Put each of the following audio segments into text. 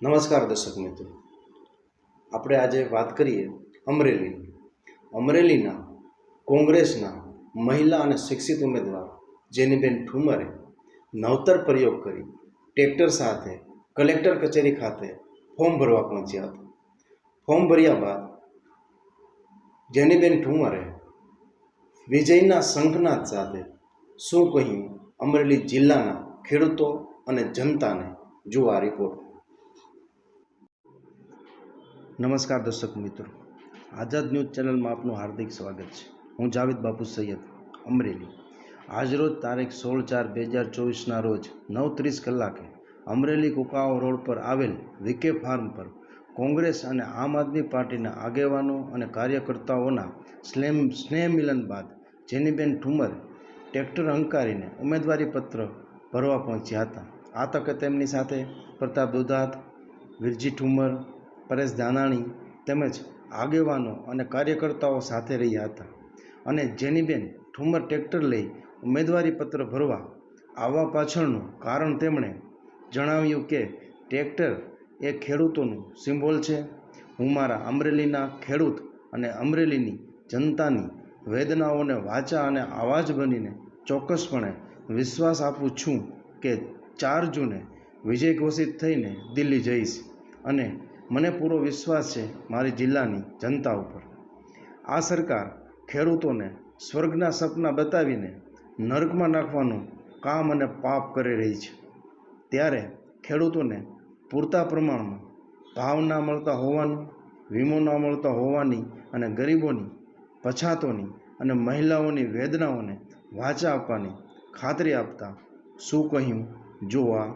નમસ્કાર દર્શક મિત્રો. આપણે આજે વાત કરીએ અમરેલીની. અમરેલીના કોંગ્રેસના મહિલા અને શિક્ષિત ઉમેદવાર જેનીબેન ઠુમરે નવતર પ્રયોગ કરી ટ્રેક્ટર સાથે કલેક્ટર કચેરી ખાતે ફોર્મ ભરવા પહોંચ્યા હતા. ફોર્મ ભર્યા બાદ જેનીબેન ઠુમરે વિજયના શંખનાદ સાથે શું કહ્યું? અમરેલી જિલ્લાના ખેડૂતો અને જનતાને જુઓ રિપોર્ટ નમસ્કાર દર્શક મિત્રો. આઝાદ ન્યૂઝ ચેનલમાં આપનું હાર્દિક સ્વાગત છે. હું જાવેદ બાપુ સૈયદ, અમરેલી. આજરોજ તારીખ સોળ ચાર બે હજાર ચોવીસના રોજ નવ ત્રીસ કલાકે અમરેલી કુકાઓ રોડ પર આવેલ વિકે ફાર્મ પર કોંગ્રેસ અને આમ આદમી પાર્ટીના આગેવાનો અને કાર્યકર્તાઓના સ્લેમ સ્નેહ મિલન બાદ જેનીબેન ઠુમર ટ્રેક્ટર હંકારીને ઉમેદવારી પત્ર ભરવા પહોંચ્યા હતા. આ તકે તેમની સાથે પ્રતાપ દુધાત, વિરજી ઠુમર પરેશ દાનાણી તેમજ આગેવાનો અને કાર્યકર્તાઓ સાથે રહ્યા હતા અને જેનીબેન ઠુમર ટ્રેક્ટર લઈ ઉમેદવારી પત્ર ભરવા આવવા પાછળનું કારણ તેમણે જણાવ્યું કે ટ્રેક્ટર એ ખેડૂતોનું સિમ્બોલ છે. હું મારા અમરેલીના ખેડૂત અને અમરેલીની જનતાની વેદનાઓને વાચા અને આવાજ બનીને ચોક્કસપણે વિશ્વાસ આપું છું કે ચાર જૂને વિજય ઘોષિત થઈને દિલ્હી જઈશ અને મને પૂરો વિશ્વાસ છે મારી જિલ્લાની જનતા ઉપર. આ સરકાર ખેડૂતોને સ્વર્ગના સપના બતાવીને નર્કમાં નાખવાનું કામ અને પાપ કરી રહી છે. ત્યારે ખેડૂતોને પૂરતા પ્રમાણમાં ભાવ ના મળતા હોવાનું, વીમો ના મળતા હોવાની અને ગરીબોની પછાતોની અને મહિલાઓની વેદનાઓને વાચા આપવાની ખાતરી આપતા શું કહ્યું? જોવા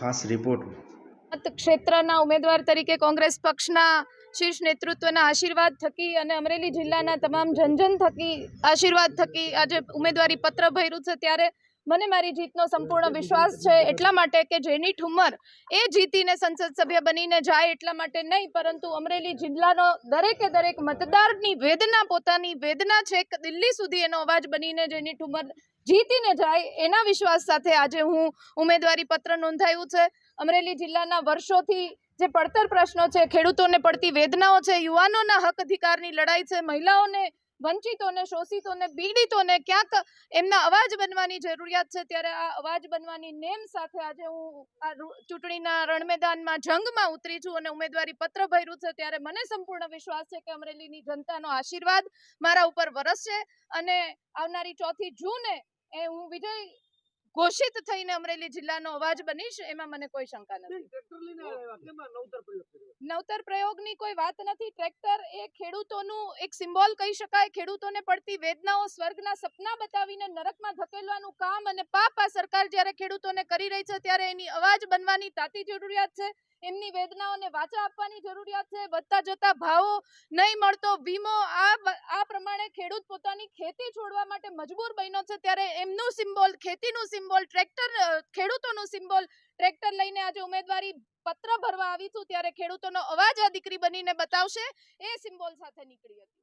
ખાસ રિપોર્ટમાં ક્ષેત્રના ઉમેદવાર તરીકે કોંગ્રેસ પક્ષના શીર્ષ નેતૃત્વના આશીર્વાદ થકી અને અમરેલી જિલ્લાના તમામ જનજન થકી આશીર્વાદ થકી આજે ઉમેદવારી પત્ર ભર્યું છે. ત્યારે મને મારી જીતનો સંપૂર્ણ વિશ્વાસ છે. એટલા માટે કે જેની ઠુમર એ જીતીને સંસદ સભ્ય બનીને જાય એટલા માટે નહીં, પરંતુ અમરેલી જિલ્લાનો દરેકે દરેક મતદારની વેદના, પોતાની વેદના છે દિલ્હી સુધી એનો અવાજ બનીને જેની ઠુમર જીતીને જાય એના વિશ્વાસ સાથે આજે હું ઉમેદવારી પત્ર નોંધાયું છે. અમરેલી જિલ્લાના વર્ષોથી જે પડતર પ્રશ્નો છે, ખેડૂતોને પડતી વેદનાઓ છે, યુવાનોના હક અધિકારની લડાઈ છે, મહિલાઓને વંચિતોને, શોષિતોને, પીડિતોને ક્યાંક એમના અવાજ બનવાની જરૂરિયાત છે. ત્યારે આ અવાજ બનવાની નેમ સાથે આજે હું આ ચૂંટણીના રણમેદાનમાં જંગમાં ઉતરી છું અને ઉમેદવારી પત્ર ભર્યું છે. ત્યારે મને સંપૂર્ણ વિશ્વાસ છે કે અમરેલીની જનતાનો આશીર્વાદ મારા ઉપર વરસશે અને આવનારી ચોથી જૂને એ હું વિજય ઘોષિત થઈને અમરેલી જિલ્લાનો અવાજ બનીશ એમાં મને કોઈ શંકા નથી. નવતર પ્રયોગની કોઈ વાત નથી. ટ્રેક્ટર એ ખેડૂતોનું એક સિમ્બોલ કહી શકાય. ખેડૂતોને પડતી વેદનાઓ સ્વર્ગના સપના બતાવીને નરકમાં ધકેલવાનું કામ અને પાપ આ સરકાર જ્યારે ખેડૂતોને કરી રહી છે ત્યારે એની અવાજ બનવાની તાતી જરૂરિયાત છે. એમની વેદનાઓને વાચા આપવાની જરૂરિયાત છે. વધતા જતા ભાવો નહીં મળતો. વીમો આ આ પ્રમાણે ખેડૂત પોતાની ખેતી છોડવા માટે મજબૂર બન્યો છે. ત્યારે એમનું સિમ્બોલ, ખેતીનું સિમ્બોલ, ટ્રેક્ટર ખેડૂતોનું સિમ્બોલ ટ્રેક્ટર લઈને આજે ઉમેદવારી પત્ર ભરવા આવી છું ત્યારે ખેડૂતોનો અવાજ આ દીકરી બનીને બતાવશે. એ સિમ્બોલ સાથે નીકળી હતી.